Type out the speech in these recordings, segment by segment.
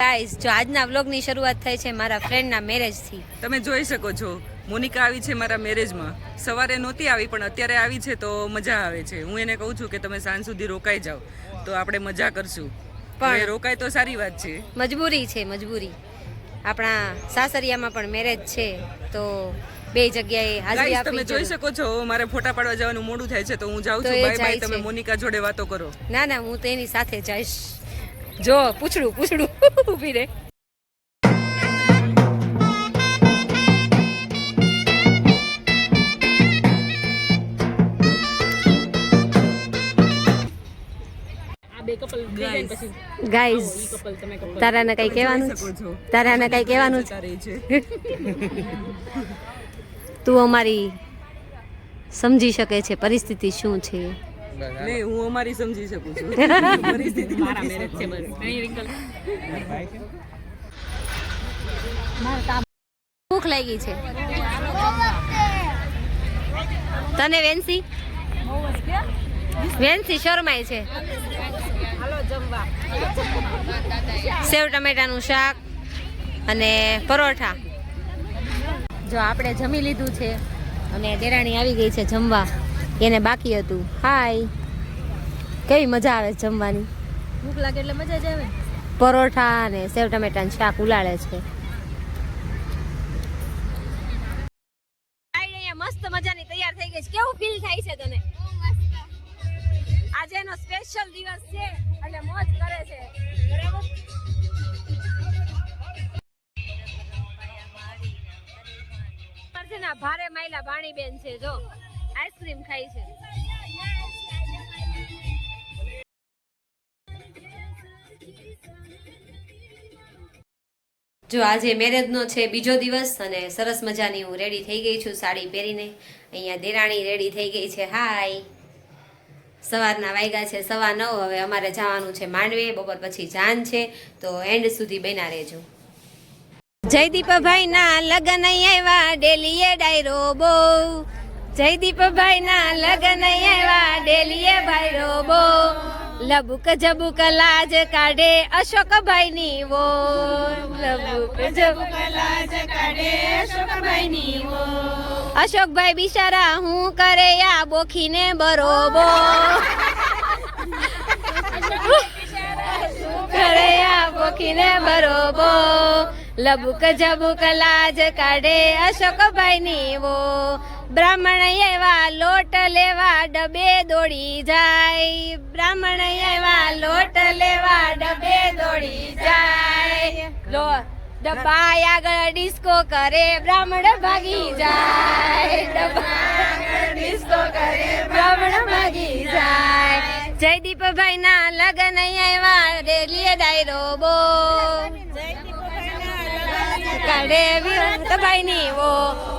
Guys જો આજના વ્લોગની શરૂઆત થઈ છે મારા ફ્રેન્ડના મેરેજથી તમે જોઈ શકો છો મોનિકા આવી છે મારા મેરેજમાં સવારે નહોતી આવી પણ અત્યારે આવી છે તો મજા આવે છે. હું એને કહું છું કે તમે સાંજ સુધી રોકાઈ જાઓ તો આપણે મજા કરશું. પણ- પણ રોકાય તો સારી વાત છે. મજબૂરી છે મજબૂરી. આપણા સાસરિયામાં પણ મેરેજ છે તો બે જગ્યાએ હાજરી આપી તમે જોઈ શકો છો મારે ફોટા પાડવા જવાનું મોડું થાય છે તો હું જાઉં છું. બાય બાય તમે મોનિકા જોડે વાતો કરો. ના ના હું તેની સાથે જઈશ. જો પૂછડું પૂછડું. ઊભી રે ગાઈઝ તારાને કઈ કહેવાનું તારાને કઈ કહેવાનું છે. તું અમારી સમજી શકે છે પરિસ્થિતિ શું છે? નહીં હું અમારી સમજી શકું છું. પરિસ્થિતિ મારા મેરેજ છે. ભૂખ લાગી છે. તને વેન્સી? વેન્સી શરમાય છે. સેવ ટમેટાનું શાક અને પરોઠા. જો આપણે જમી લીધું છે અને દેરાણી આવી ગઈ છે જમવા. એને બાકી હતું હાય કેવી મજા આવે જમવાની ભૂખ લાગે એટલે મજા જ આવે પરોઠા અને સેવ ટમેટાનું શાક ઉલાળે છે અહીંયા મસ્ત મજાની તૈયાર થઈ ગઈ છે કેવું ફીલ થાય છે તને આજે એનો સ્પેશિયલ દિવસ છે એટલે મોજ કરે છે બરાબર ભારે માયલા ભાણી બેન છે જો આઈસ્ક્રીમ ખાય છે. જો આજે મેરેજનો છે બીજો દિવસ અને સરસ મજાની હું રેડી થઈ ગઈ છું સાડી પહેરીને. અહીંયા દેરાણી રેડી થઈ ગઈ છે. હાય સવારના વાગ્યા છે. સવા નવ. હવે અમારે જવાનું છે માંડવે. બપોર પછી જાન છે. તો એન્ડ સુધી બન્યા રહેજો. જયદીપભાઈ ના અહીંયા આવ્યા. ડેલીએ ડાયરો બો જયદીપભાઈ ના લગન એવા ડેલીએ ભાઈ રોબો લબુક જબુક લાજ કાઢે અશોકભાઈ ની વો. લબુક જબુક લાજ કાઢે અશોકભાઈ ની વો. અશોકભાઈ બિચારા હું કરે આ બોખીને બરોબો. કરે આ બોખીને બરોબો. લબુક જબુક લાજ કાઢે અશોકભાઈ ની વો. બ્રાહ્મણ એવા લોટ લેવા ડબે દોડી જાય. બ્રાહ્મણ એવા લોટ લેવા ડબે દોડી જાય. લો ડબ્બા આગળ ડિસ્કો કરે બ્રાહ્મણ ભાગી જાય. ડબ્બા આગળ ડિસ્કો કરે બ્રાહ્મણ ભાગી જાય. જયદીપભાઈ ના લગન એવા રેલીએ ડાયરો બો. કાઢે વિરતભાઈ ની વો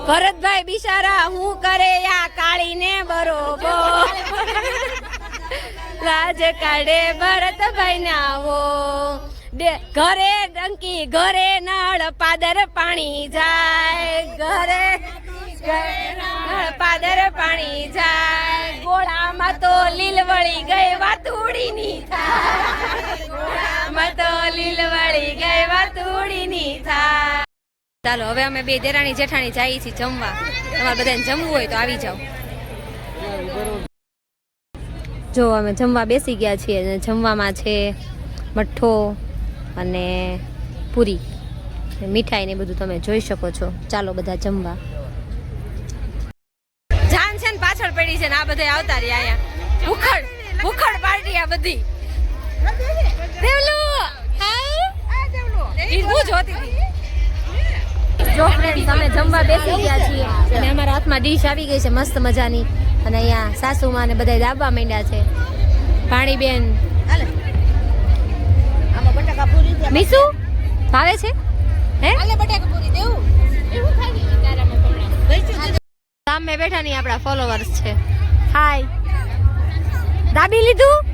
ભરતભાઈ બિચારા, હું કરે આ કાળીને બરોબો? લાજ કાઢે ભરતભાઈ ને આવો ઘરે ડંકી, ઘરે નળ, પાદર પાણી જાય. ઘરે નળ, પાદર પાણી જાય. ગોળામાં તો લીલ વળી ગઈ વાતુડી ની થાય. ગોળામાં તો લીલ વળી ગઈ વાતુડી ની થાય. ચાલો, હવે અમે બે દેરાણી જેઠાણી જઈએ છીએ જમવા. તમારે બધાને જમવું હોય તો આવી જાઓ. જો, અમે જમવા બેસી ગયા છીએ અને જમવામાં છે મઠ્ઠો અને પૂરી. મીઠાઈ ને બધું તમે જોઈ શકો છો. ચાલો, બધા જમવા. જાન છે ને પાછળ પડી છે ને આ બધા આવતા રહ્યા અહીંયા. ભૂખડ ભૂખડ પાર્ટી આ બધી. દેવલુ ડીશ આવી ગઈ છે, મસ્ત મજાની. અને અહીંયા સાસુમાં ને બધા દાબવા માંડ્યા છે. પાણીબેન. મીસુ, ભાવે છે? સામે બેઠા નહીં આપણા ફોલોવર્સ છે. હાય દાબી લીધું?